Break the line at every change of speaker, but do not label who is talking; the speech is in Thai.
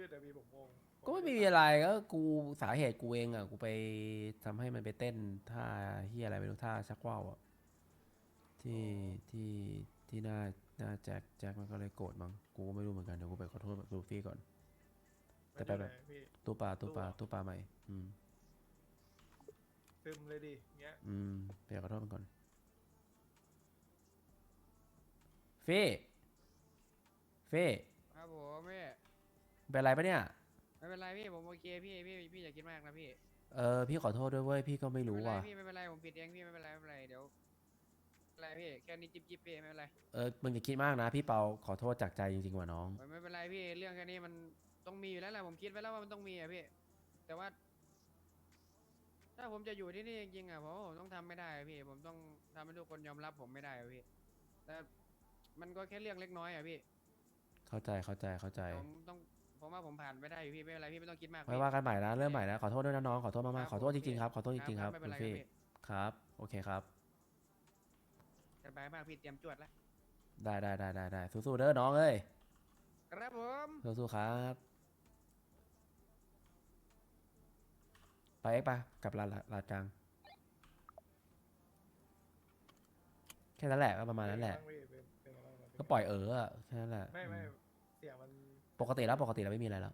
ขึ้นอะพี่ผมงงผ
ก็ไม่
ด้
มีอะไรก็กูสาเหตุกูเองอะกูไปทำให้มันไปเต้นท่าเฮียอะไรไม่รู้ท่าชักว่าวอะที่ที่ที่หน้าหน้าแจ็คแจ็คมันก็เลยโกรธมั้งกูก็ไม่รู้เหมือนกันเดี๋ยวกูไปขอโทษลูฟี่ก่อน แต่ไปแบบ
ม่เป็นไรพี่
ตู้ปลาตู้ปลา
ตู้
ตู้ปลาใหม่ อืม
ซึมเลยดิเงี้ย
อืมไปขอโทษมันก่อนฟี่ฟี่
ครับผมพี่
เป็นไรปะเนี่ย
ไม่เป็นไรพี่ผมโอเคพี่พี่พี่อย่าคิดมากนะพี่
เออพี่ขอโทษด้วยเว้ยพี่ก็ไม่รู้
ไม่เป็นไร
ว่ะ
พี่ไม่เป็นไรผมผิดเองพี่ไม่เป็นไรไม่เป็นไรเดี๋ยวไม่เป็นไรพี่แค่นี้จิ๊บจิ๊บพี่ไม่เป็นไร
เออมึงอย่าคิดมากนะพี่เปาขอโทษจากใจจริงๆว่ะน้อง
ไม่เป็นไรพี่เรื่องแค่นี้มันต้องมีอยู่แล้วแหละผมคิดไว้แล้วว่ามันต้องมีอะพี่ แต่ว่า ถ้าผมจะอยู่ที่นี่จริงๆอะผมว่าผมต้องทำไม่ได้อะพี่ ผมต้องทำให้ทุกคนยอมรับผมไม่ได้อะพี่ แต่มันก็แค่เรื่องเล็กน้อยอะพี่
เข้าใจเข้าใจเข้าใจ
ผมต้อง ผมว่าผมผ่านไปได้อยู่พี่ไม่เป็นไรพี่ไม่ต้องคิดมาก
ไว้
พี่
ว่ากันใหม่นะเริ่มใหม่นะขอโทษด้วยนะน้องขอโทษ
ครั
มาก
บ
ๆขอโทษจ
ผม
ริงๆครับขอโทษจริงๆครับ
ไม่เป็
คุ
น
ณ
ไร
ฟี่
ครับพี่
ครับโอเคครับ
สบายมากพี่เตรียมจวดแล้ว
ได้ได้ได้ได้ได้สู้ๆเด้อน้องเอ้ย
ครับผม
สู้ๆครับไปเอ็กซ์ปะกลับลาดลาดกลางแค่นั้นแหละก็ประมาณนั้นแหละ
เป็นไงบ้างพี่เป็นเป็นไงบ้างครับ
ก็ปล่อยเอออะแค่นั้นแหละ
ไม่ไม่
อืม
เสียงมัน
ปกติแล้วปกติแล้วไม่มีอะไรแล้ว